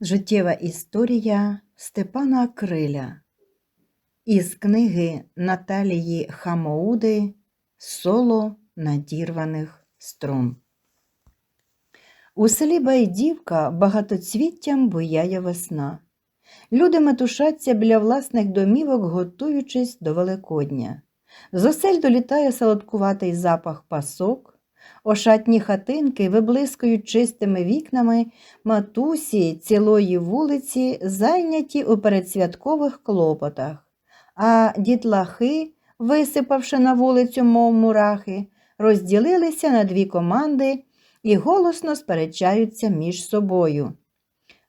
Життєва історія Степана Криля із книги Наталії Хамоуди Соло надірваних струн. У селі Байдівка багатоцвіттям буяє весна. Люди метушаться біля власних домівок, готуючись до Великодня. З осель долітає солодкуватий запах пасок, ошатні хатинки виблискують чистими вікнами, матусі цілої вулиці зайняті у передсвяткових клопотах, а дітлахи, висипавши на вулицю, мов мурахи, розділилися на дві команди і голосно сперечаються між собою.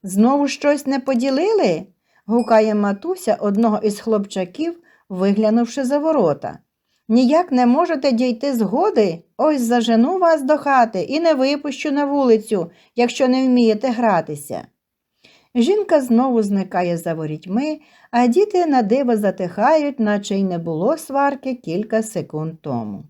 Знову щось не поділили? гукає матуся одного із хлопчаків, виглянувши за ворота. Ніяк не можете дійти згоди? Ось зажену вас до хати і не випущу на вулицю, якщо не вмієте гратися. Жінка знову зникає за ворітьми, а діти на диво затихають, наче й не було сварки кілька секунд тому.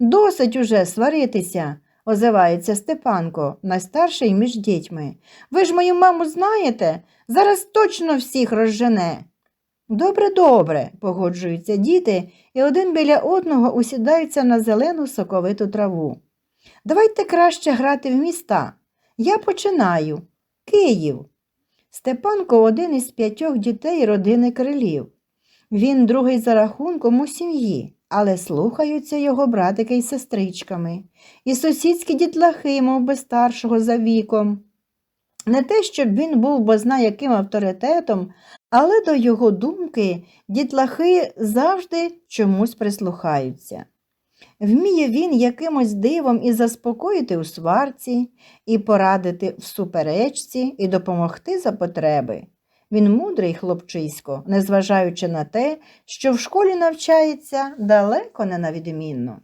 Досить уже сваритися, озивається Степанко, найстарший між дітьми. Ви ж мою маму знаєте? Зараз точно всіх розжене. Добре, добре, погоджуються діти, і один біля одного усідаються на зелену соковиту траву. Давайте краще грати в міста. Я починаю. Київ. Степанко один із п'ятьох дітей родини крилів. Він другий за рахунком у сім'ї, але слухаються його братики й сестричками, і сусідські дітлахи, мов би старшого за віком. Не те, щоб він був бозна яким авторитетом, але до його думки дітлахи завжди чомусь прислухаються. Вміє він якимось дивом і заспокоїти у сварці, і порадити в суперечці, і допомогти за потреби. Він мудрий хлопчисько, незважаючи на те, що в школі навчається далеко не на відмінно.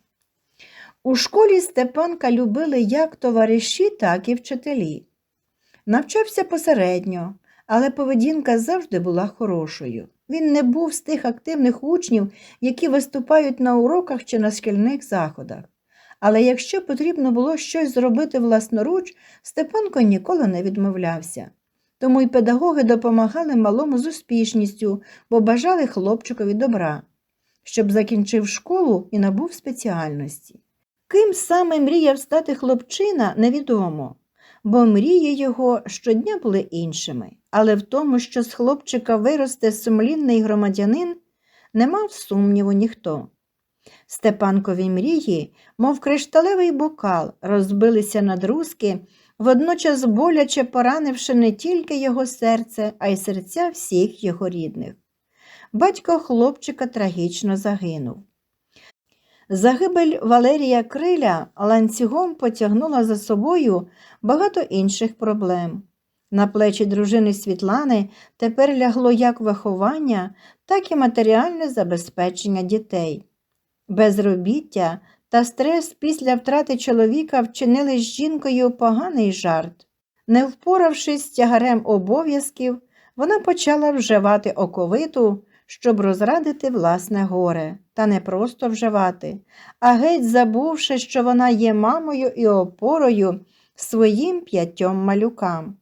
У школі Степанка любили як товариші, так і вчителі. Навчався посередньо, але поведінка завжди була хорошою. Він не був з тих активних учнів, які виступають на уроках чи на шкільних заходах. Але якщо потрібно було щось зробити власноруч, Степанко ніколи не відмовлявся. Тому й педагоги допомагали малому з успішністю, бо бажали хлопчикові добра, щоб закінчив школу і набув спеціальності. Ким саме мріяв стати хлопчина, невідомо бо мрії його щодня були іншими, але в тому, що з хлопчика виросте сумлінний громадянин, не мав сумніву ніхто. Степанкові мрії, мов кришталевий бокал, розбилися на друзки, водночас боляче поранивши не тільки його серце, а й серця всіх його рідних. Батько хлопчика трагічно загинув. Загибель Валерія Криля ланцюгом потягнула за собою багато інших проблем. На плечі дружини Світлани тепер лягло як виховання, так і матеріальне забезпечення дітей. Безробіття та стрес після втрати чоловіка вчинили з жінкою поганий жарт. Не впоравшись з тягарем обов'язків, вона почала вживати оковиту, щоб розрадити власне горе, та не просто вживати, а геть забувши, що вона є мамою і опорою своїм п'ятьом малюкам.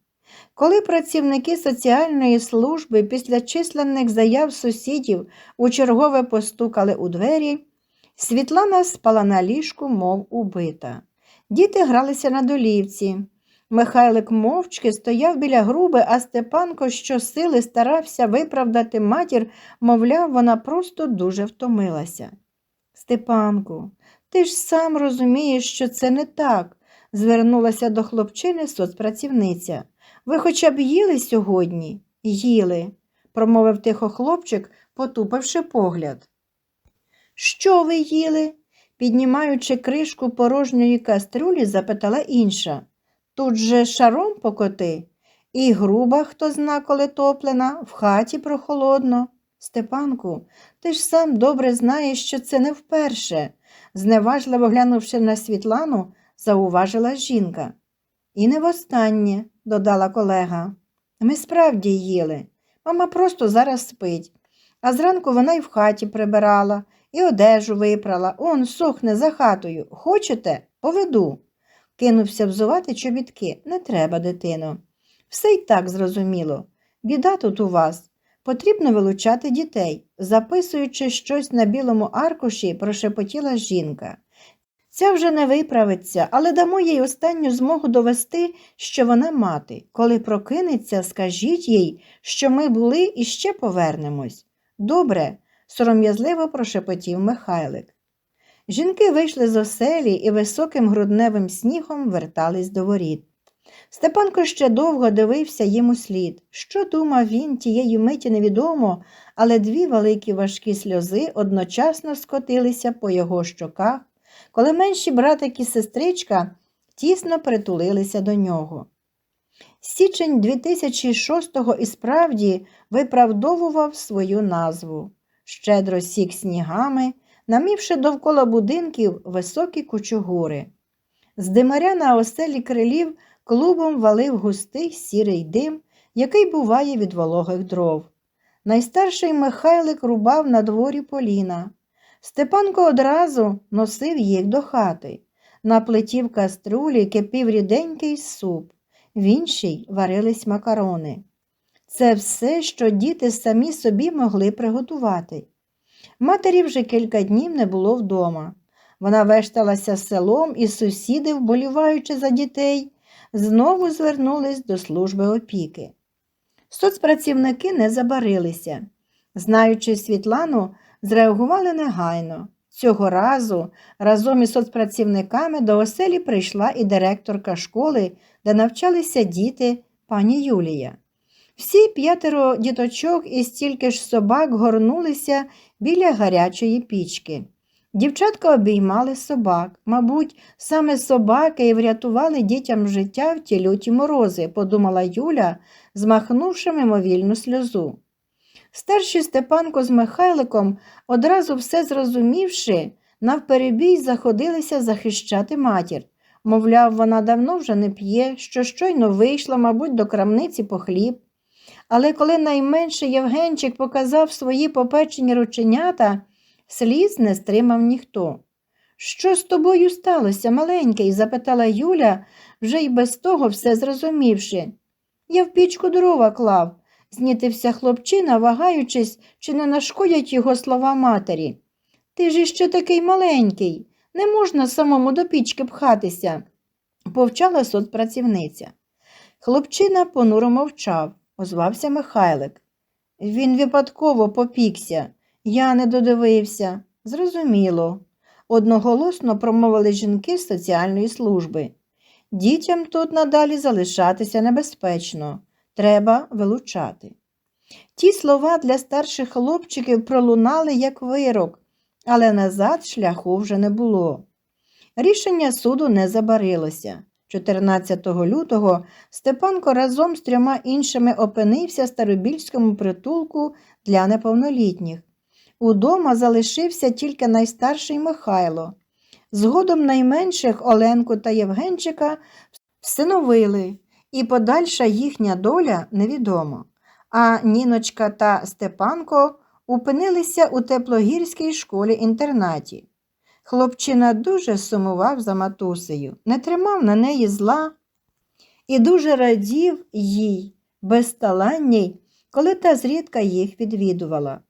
Коли працівники соціальної служби після численних заяв сусідів у чергове постукали у двері, Світлана спала на ліжку, мов убита. Діти гралися на долівці. Михайлик мовчки стояв біля груби, а Степанко щосили старався виправдати матір, мовляв, вона просто дуже втомилася. Степанку, ти ж сам розумієш, що це не так, звернулася до хлопчини соцпрацівниця. Ви хоча б їли сьогодні? Їли, промовив тихо хлопчик, потупивши погляд. Що ви їли? піднімаючи кришку порожньої кастрюлі, запитала інша. Тут же шаром покоти, і груба, хто зна, коли топлена, в хаті прохолодно. Степанку, ти ж сам добре знаєш, що це не вперше, зневажливо глянувши на Світлану, зауважила жінка. І не востаннє, додала колега. Ми справді їли. Мама просто зараз спить, а зранку вона й в хаті прибирала, і одежу випрала, он сохне за хатою. Хочете? Поведу. Кинувся взувати чобітки. Не треба, дитино. Все й так зрозуміло. Біда тут у вас. Потрібно вилучати дітей. Записуючи щось на білому аркуші, прошепотіла жінка. Ця вже не виправиться, але дамо їй останню змогу довести, що вона мати. Коли прокинеться, скажіть їй, що ми були і ще повернемось. Добре, сором'язливо прошепотів Михайлик. Жінки вийшли з оселі і високим грудневим снігом вертались до воріт. Степанко ще довго дивився їм у слід. Що думав він тієї миті невідомо, але дві великі важкі сльози одночасно скотилися по його щоках, коли менші братик і сестричка тісно притулилися до нього. Січень 2006-го і справді виправдовував свою назву, щедро сік снігами, намівши довкола будинків високі кучугури. З димаря на оселі крилів клубом валив густий сірий дим, який буває від вологих дров. Найстарший Михайлик рубав на дворі поліна. Степанко одразу носив їх до хати. На плиті в каструлі кипів ріденький суп, в іншій варились макарони. Це все, що діти самі собі могли приготувати. Матері вже кілька днів не було вдома. Вона вешталася селом і сусіди, вболіваючи за дітей, знову звернулись до служби опіки. Соцпрацівники не забарилися. Знаючи Світлану, зреагували негайно. Цього разу разом із соцпрацівниками до оселі прийшла і директорка школи, де навчалися діти пані Юлія. Всі п'ятеро діточок і стільки ж собак горнулися біля гарячої пічки. Дівчатка обіймали собак. Мабуть, саме собаки і врятували дітям життя в ті люті морози, подумала Юля, змахнувши мимовільну сльозу. Старші Степанко з Михайликом, одразу все зрозумівши, навперебій заходилися захищати матір. Мовляв, вона давно вже не п'є, що щойно вийшла, мабуть, до крамниці по хліб. Але коли найменший Євгенчик показав свої попечені рученята, сліз не стримав ніхто. Що з тобою сталося, маленький? запитала Юля, вже й без того все зрозумівши. Я в пічку дрова клав, знітився хлопчина, вагаючись, чи не нашкодять його слова матері. Ти ж іще такий маленький, не можна самому до пічки пхатися, повчала соцпрацівниця. Хлопчина понуро мовчав, озвався Михайлик. Він випадково попікся. Я не додивився. Зрозуміло. Одноголосно промовили жінки з соціальної служби. Дітям тут надалі залишатися небезпечно. Треба вилучати. Ті слова для старших хлопчиків пролунали як вирок, але назад шляху вже не було. Рішення суду не забарилося. 14 лютого Степанко разом з трьома іншими опинився в старобільському притулку для неповнолітніх. Удома залишився тільки найстарший Михайло. Згодом найменших Оленку та Євгенчика всиновили, і подальша їхня доля невідома. А Ніночка та Степанко опинилися у теплогірській школі-інтернаті. Хлопчина дуже сумував за матусею, не тримав на неї зла і дуже радів їй, безталанній, коли та зрідка їх відвідувала.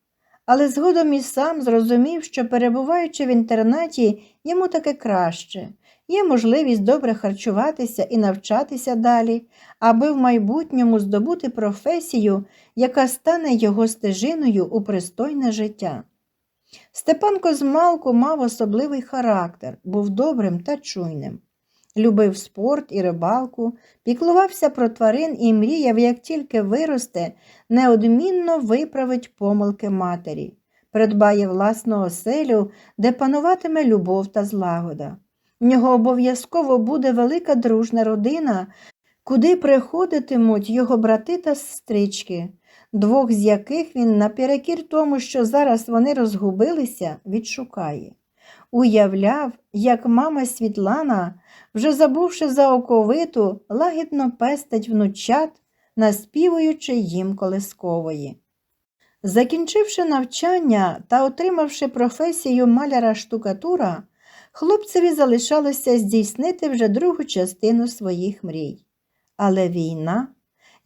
Але згодом і сам зрозумів, що, перебуваючи в інтернаті, йому таке краще, є можливість добре харчуватися і навчатися далі, аби в майбутньому здобути професію, яка стане його стежиною у пристойне життя. Степанко змалку мав особливий характер, був добрим та чуйним. Любив спорт і рибалку, піклувався про тварин і мріяв, як тільки виросте, неодмінно виправить помилки матері, придбає власну оселю, де пануватиме любов та злагода. В нього обов'язково буде велика дружна родина, куди приходитимуть його брати та сестрички, двох з яких він, наперекір тому, що зараз вони розгубилися, відшукає. Уявляв, як мама Світлана, вже забувши за оковиту, лагідно пестить внучат, наспівуючи їм колискової. Закінчивши навчання та отримавши професію маляра штукатура, хлопцеві залишалося здійснити вже другу частину своїх мрій. Але війна,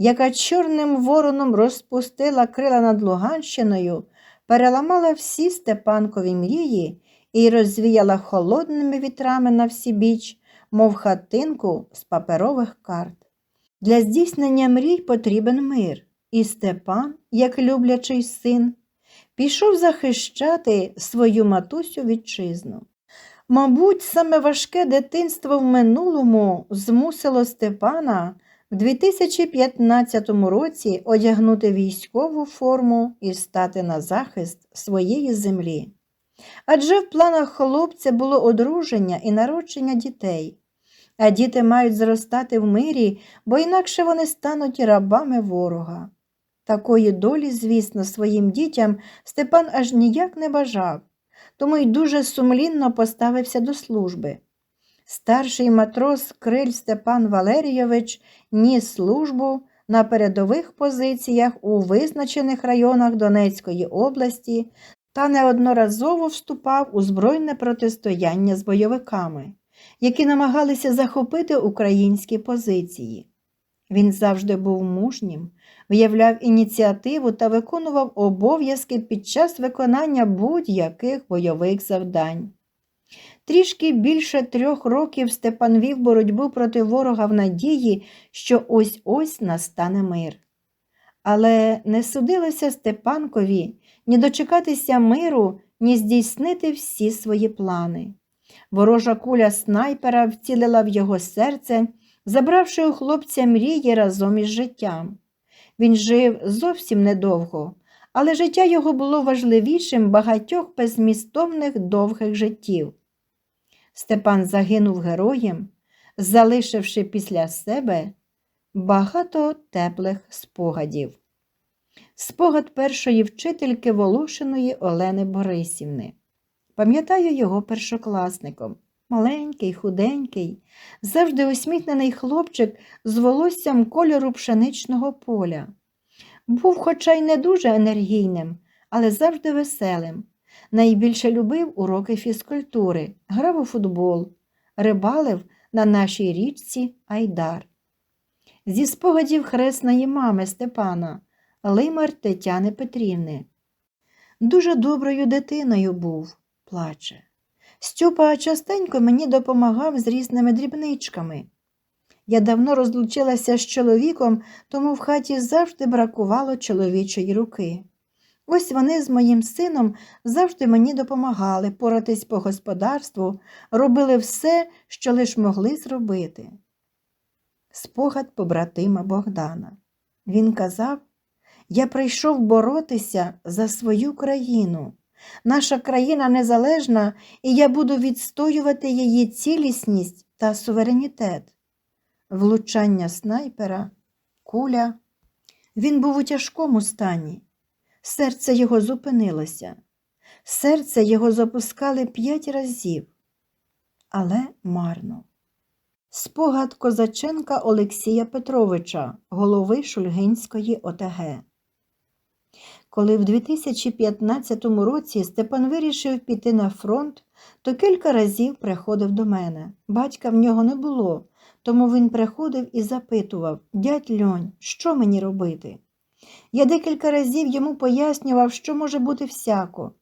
яка чорним вороном розпустила крила над Луганщиною, переламала всі Степанкові мрії і розвіяла холодними вітрами на всі біч, мов хатинку з паперових карт. Для здійснення мрій потрібен мир, і Степан, як люблячий син, пішов захищати свою матусю вітчизну. Мабуть, саме важке дитинство в минулому змусило Степана в 2015 році одягнути військову форму і стати на захист своєї землі. Адже в планах хлопця було одруження і народження дітей, а діти мають зростати в мирі, бо інакше вони стануть рабами ворога. Такої долі, звісно, своїм дітям Степан аж ніяк не бажав, тому й дуже сумлінно поставився до служби. Старший матрос Криль Степан Валерійович ніс службу на передових позиціях у визначених районах Донецької області та неодноразово вступав у збройне протистояння з бойовиками, які намагалися захопити українські позиції. Він завжди був мужнім, виявляв ініціативу та виконував обов'язки під час виконання будь-яких бойових завдань. Трішки більше трьох років Степан вів боротьбу проти ворога в надії, що ось ось настане мир. Але не судилося Степанкові ні дочекатися миру, ні здійснити всі свої плани. Ворожа куля снайпера вцілила в його серце, забравши у хлопця мрії разом із життям. Він жив зовсім недовго, але життя його було важливішим багатьох безмістовних довгих життів. Степан загинув героєм, залишивши після себе багато теплих спогадів. Спогад першої вчительки Волошиної Олени Борисівни. Пам'ятаю його першокласником. Маленький, худенький, завжди усміхнений хлопчик з волоссям кольору пшеничного поля. Був, хоча й не дуже енергійним, але завжди веселим. Найбільше любив уроки фізкультури, грав у футбол, рибалив на нашій річці Айдар. Зі спогадів хресної мами Степана, Лимар Тетяни Петрівни. Дуже доброю дитиною був, плаче. Стьопа частенько мені допомагав з різними дрібничками. Я давно розлучилася з чоловіком, тому в хаті завжди бракувало чоловічої руки. Ось вони з моїм сином завжди мені допомагали поратись по господарству, робили все, що лиш могли зробити. Спогад побратима Богдана. Він казав, я прийшов боротися за свою країну. Наша країна незалежна, і я буду відстоювати її цілісність та суверенітет. Влучання снайпера, куля. Він був у тяжкому стані. Серце його зупинилося. Серце його запускали п'ять разів, але марно. Спогад Козаченка Олексія Петровича, голови Шульгинської ОТГ. Коли в 2015 році Степан вирішив піти на фронт, то кілька разів приходив до мене. Батька в нього не було, тому він приходив і запитував Дядь Льонь, що мені робити? Я декілька разів йому пояснював, що може бути всяко.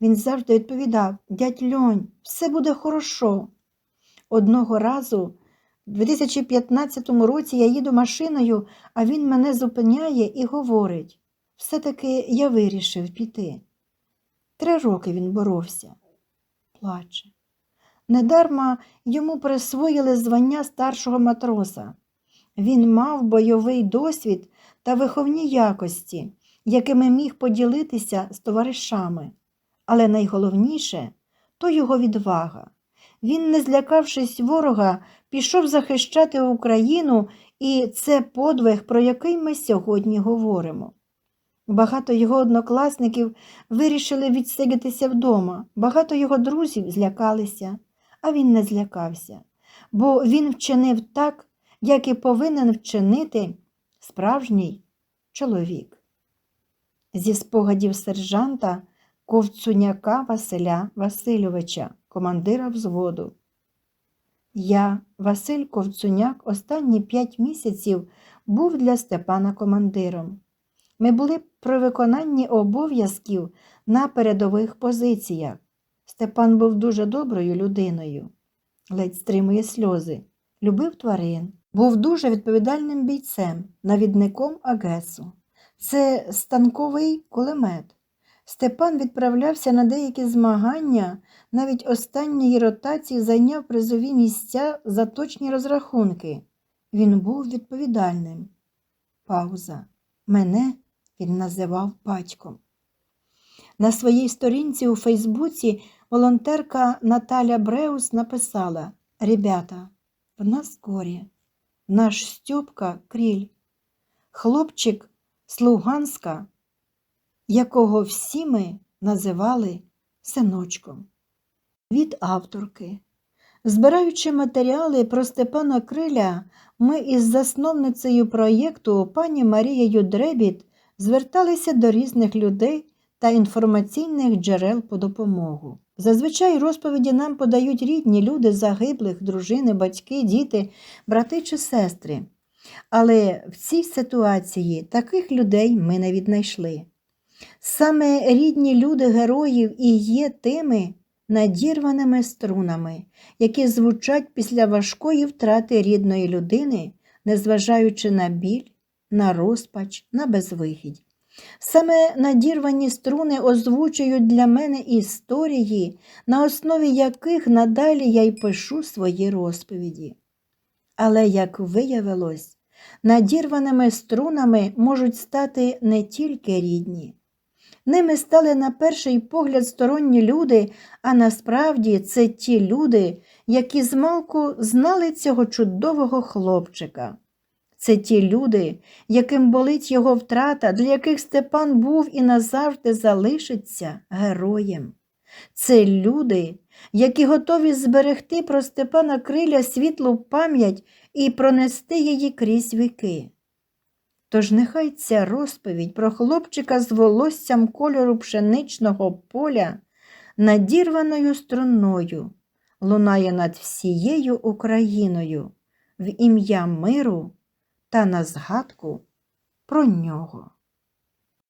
Він завжди відповідав Дядь Льонь, все буде хорошо. Одного разу, в 2015 році, я їду машиною, а він мене зупиняє і говорить все-таки я вирішив піти. Три роки він боровся, плаче. Недарма йому присвоїли звання старшого матроса. Він мав бойовий досвід та виховні якості, якими міг поділитися з товаришами. Але найголовніше то його відвага. Він, не злякавшись ворога, пішов захищати Україну, і це подвиг, про який ми сьогодні говоримо. Багато його однокласників вирішили відсидітися вдома, багато його друзів злякалися, а він не злякався, бо він вчинив так, як і повинен вчинити справжній чоловік. Зі спогадів сержанта Ковцуняка Василя Васильовича, командира взводу. Я, Василь Ковцуняк, останні п'ять місяців був для Степана командиром. Ми були при виконанні обов'язків на передових позиціях. Степан був дуже доброю людиною, ледь стримує сльози, любив тварин, був дуже відповідальним бійцем, навідником Агесу. Це станковий кулемет. Степан відправлявся на деякі змагання, навіть останньої ротації зайняв призові місця за точні розрахунки. Він був відповідальним. Пауза. Мене він називав батьком. На своїй сторінці у Фейсбуці волонтерка Наталя Бреус написала Ребята, в нас горе. Наш Стьопка Кріль, хлопчик з Луганська, якого всі ми називали синочком. Від авторки. Збираючи матеріали про Степана Криля, ми із засновницею проєкту пані Марією Дребіт зверталися до різних людей та інформаційних джерел по допомогу. Зазвичай розповіді нам подають рідні люди загиблих, дружини, батьки, діти, брати чи сестри. Але в цій ситуації таких людей ми не віднайшли. Саме рідні люди героїв і є тими надірваними струнами, які звучать після важкої втрати рідної людини, незважаючи на біль, на розпач, на безвихідь. Саме надірвані струни озвучують для мене історії, на основі яких надалі я й пишу свої розповіді. Але, як виявилось, надірваними струнами можуть стати не тільки рідні. Ними стали на перший погляд сторонні люди, а насправді це ті люди, які змалку знали цього чудового хлопчика. Це ті люди, яким болить його втрата, для яких Степан був і назавжди залишиться героєм. Це люди, які готові зберегти про Степана Криля світлу пам'ять і пронести її крізь віки. Тож нехай ця розповідь про хлопчика з волоссям кольору пшеничного поля надірваною струною лунає над всією Україною в ім'я миру та на згадку про нього.